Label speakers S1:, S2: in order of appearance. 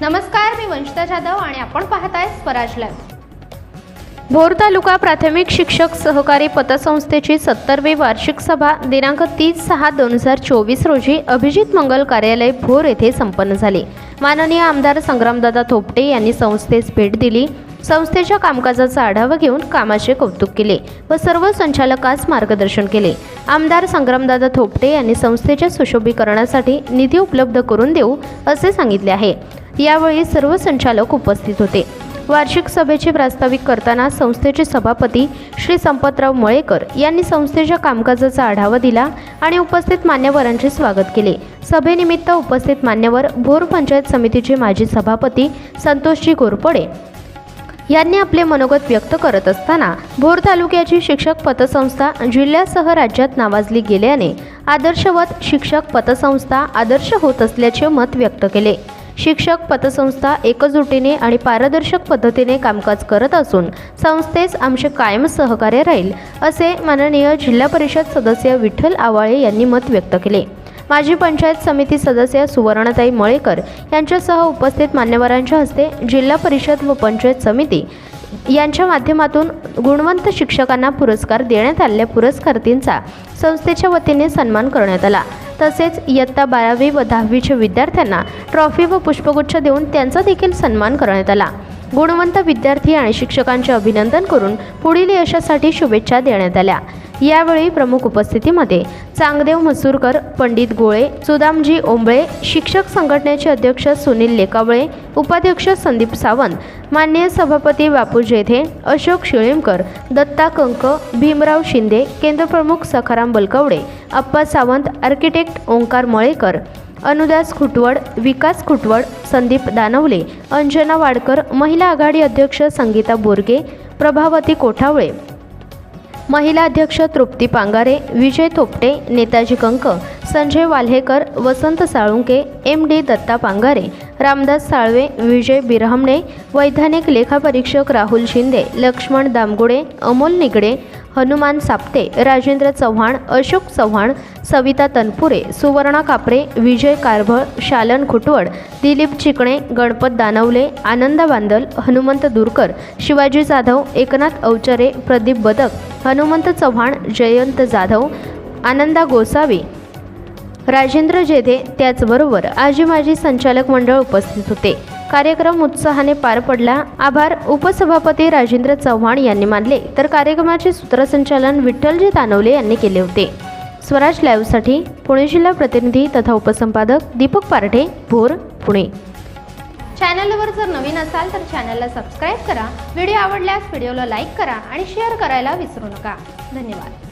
S1: नमस्कार मी वंशिता जाधव आणि आपण पाहताय स्वराज लॅब. भोर तालुका प्राथमिक शिक्षक सहकारी पतसंस्थेची सत्तरवी वार्षिक सभा दिनांक तीस सहा दोन हजार चोवीस रोजी अभिजित मंगल कार्यालय भोर येथे संपन्न झाली. माननीय आमदार संग्रामदादा थोपटे यांनी संस्थेस भेट दिली. संस्थेच्या कामकाजाचा आढावा घेऊन कामाचे कौतुक केले व सर्व संचालकास मार्गदर्शन केले. आमदार संग्रामदादा थोपटे यांनी संस्थेच्या सुशोभीकरणासाठी निधी उपलब्ध करून देऊ असे सांगितले आहे. यावेळी सर्व संचालक उपस्थित होते. वार्षिक सभेचे प्रास्ताविक करताना संस्थेचे सभापती श्री संपतराव मळेकर यांनी संस्थेच्या कामकाजाचा आढावा दिला आणि उपस्थित मान्यवरांचे स्वागत केले. सभेनिमित्त उपस्थित मान्यवर भोर पंचायत समितीचे माजी सभापती संतोषजी घोरपडे यांनी आपले मनोगत व्यक्त करत असताना भोर तालुक्याची शिक्षक पतसंस्था जिल्ह्यासह राज्यात नावाजली गेल्याने आदर्शवत शिक्षक पतसंस्था आदर्श होत असल्याचे मत व्यक्त केले. शिक्षक पतसंस्था एकजुटीने आणि पारदर्शक पद्धतीने कामकाज करत असून संस्थेस आमचे कायम सहकार्य राहील असे माननीय जिल्हा परिषद सदस्य विठ्ठल आवाळे यांनी मत व्यक्त केले. माजी पंचायत समिती सदस्य सुवर्णताई मळेकर यांच्यासह उपस्थित मान्यवरांच्या हस्ते जिल्हा परिषद व पंचायत समिती यांच्या माध्यमातून गुणवंत शिक्षकांना पुरस्कार देण्यात आलेल्या पुरस्कार्थींचा संस्थेच्या वतीने सन्मान करण्यात आला. तसेच इयत्ता बारावी व दहावीच्या विद्यार्थ्यांना ट्रॉफी व पुष्पगुच्छ देऊन त्यांचा देखील सन्मान करण्यात आला. गुणवंत विद्यार्थी आणि शिक्षकांचे अभिनंदन करून पुढील यशासाठी शुभेच्छा देण्यात आल्या. यावेळी प्रमुख उपस्थितीमध्ये चांगदेव मसूरकर पंडित गोळे सुदामजी ओंबळे शिक्षक संघटनेचे अध्यक्ष सुनील लेकावळे उपाध्यक्ष संदीप सावंत मान्य सभापती बापू जेधे अशोक शिळेमकर दत्ता कंक भीमराव शिंदे केंद्रप्रमुख सखाराम बलकवडे अप्पा सावंत आर्किटेक्ट ओंकार मळेकर अनुदास खुटवड विकास खुटवड संदीप दानवले अंजना वाडकर महिला आघाडी अध्यक्ष संगीता बोरगे प्रभावती कोठावळे महिला अध्यक्ष तृप्ती पांगारे विजय थोपटे नेताजी कंक संजय वाल्हेकर वसंत साळुंके एम डी दत्ता पांगारे रामदास साळवे विजय बिरहमणे वैधानिक लेखापरीक्षक राहुल शिंदे लक्ष्मण दामगुडे अमोल निगडे हनुमान साप्ते राजेंद्र चव्हाण अशोक चव्हाण सविता तनपुरे सुवर्णा कापरे विजय कारभळ शालन खुटवड दिलीप चिकणे गणपत दानवले आनंद बांदल हनुमंत दूरकर शिवाजी जाधव एकनाथ अवचरे प्रदीप बदक हनुमंत चव्हाण जयंत जाधव आनंदा गोसावी राजेंद्र जेधे त्याचबरोबर आजी माजी संचालक मंडळ उपस्थित होते. कार्यक्रम उत्साहाने पार पडला. आभार. उपसभापती राजेंद्र चव्हाण यांनी मानले. तर कार्यक्रमाचे सूत्रसंचालन विठ्ठलजी दानवले यांनी केले होते. स्वराज लाईव्हसाठी पुणे जिल्हा प्रतिनिधी तथा उपसंपादक दीपक पारठे भोर पुणे. चॅनलवर जर नवीन असाल तर चॅनलला सबस्क्राईब करा. व्हिडिओ आवडल्यास व्हिडिओला लाईक करा आणि शेअर करायला विसरू नका. धन्यवाद.